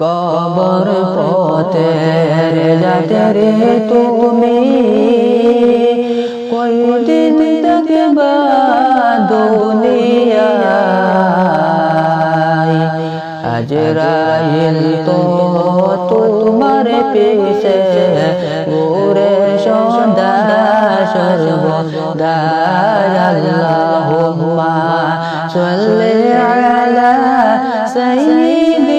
কবর পথের যাতে রে তুমি। কয়দিন থাকবা দুনিয়ায়। আজরাইল তো তোমার পিছে ঘুরে সদা সর্বদা আল্লাহুম্মা সাল্লি আলা সাইয়্যিদিনা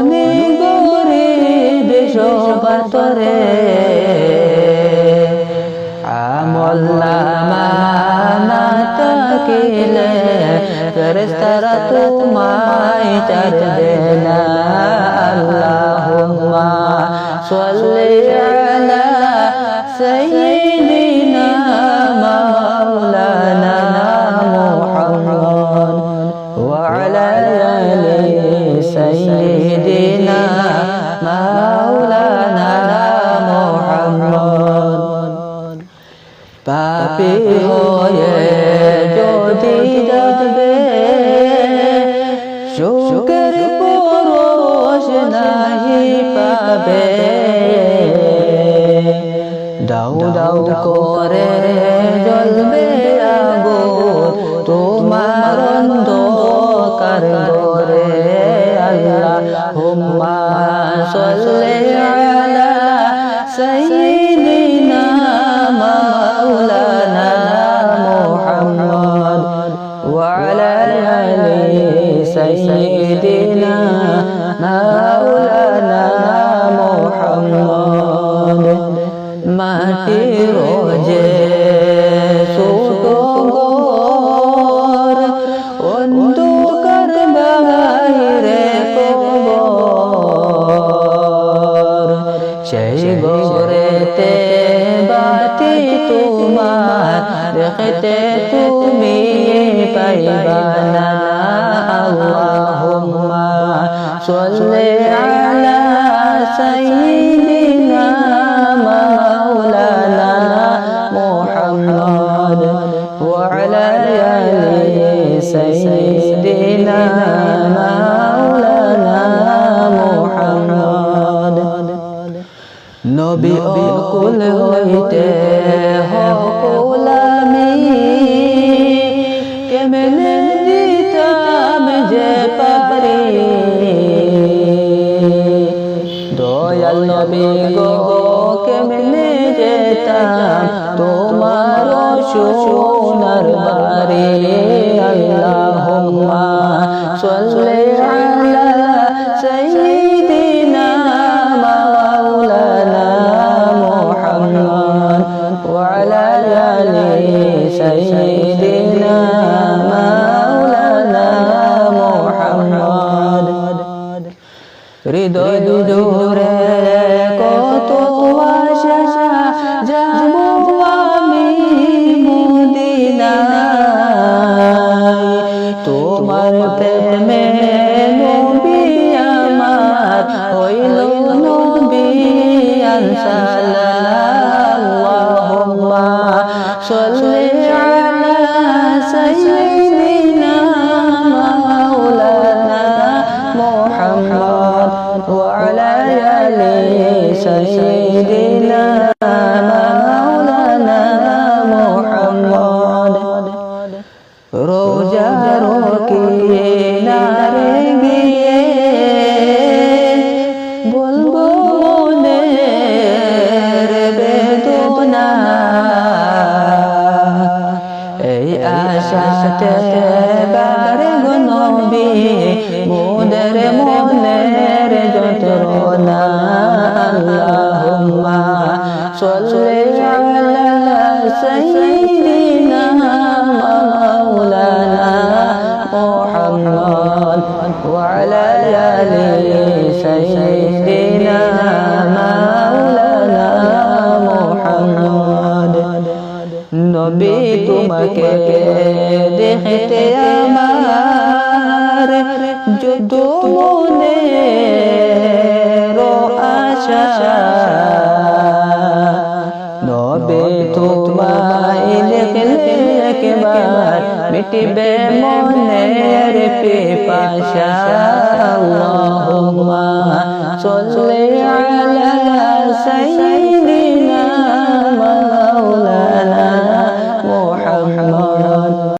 দুনি গরে বিশ্বপাতরে আমল নামা তাকিলে ফেরেস্তারা তোমায় চারবে না। আল্লাহুম্মা সাল্লি আলা সাইয়্যিদিনা মাওলানা। দাউ দাউ করে জ্বলবে আগুন। তোমার অন্ধকার ঘরে আল্লাহ হুম্মা সাল্লি আলা সাইয়্যিদিনা মাওলানা মুহাম্মদ ওয়া আলা আলি সাইয়্যিদিনা সেই ঘরেতে বাতি তোমার দেখতে তুমি পাইবা না আল্লাহুম্মা সাল্লি আলা সাইয়্যিদিনা মাওলানা মুহাম্মদ ওয়া আলা আলি সাইয়্যিদিনা মাওলানা নবী অকুল হইতে হকুলামি। যে তোমার সোনার বাড়ি। আলা আলি সাইয়্যিদিনা মাওলানা মুহাম্মদ হৃদয় জোরে কত আশা যাব আমি মদিনায় তোমার প্রেমে নবী আমার হইল নবী সাল্লি আলা সাইয়্যিদিনা আশাতে বারে গনবি মোদের মনের যন্ত্রণা আল্লাহুম্মা সাল্লি আলা সাইয়্যিদিনা মাওলানা মুহাম্মদ ওয়া আলা তোমাকে দেখতে আমার যত মনে আশা নবে তোমায় দেখলে একবার মিটিবে মনের পিপাসা আল্লাহুম্মা সাল্লি আলা সাইয়্যিদিনা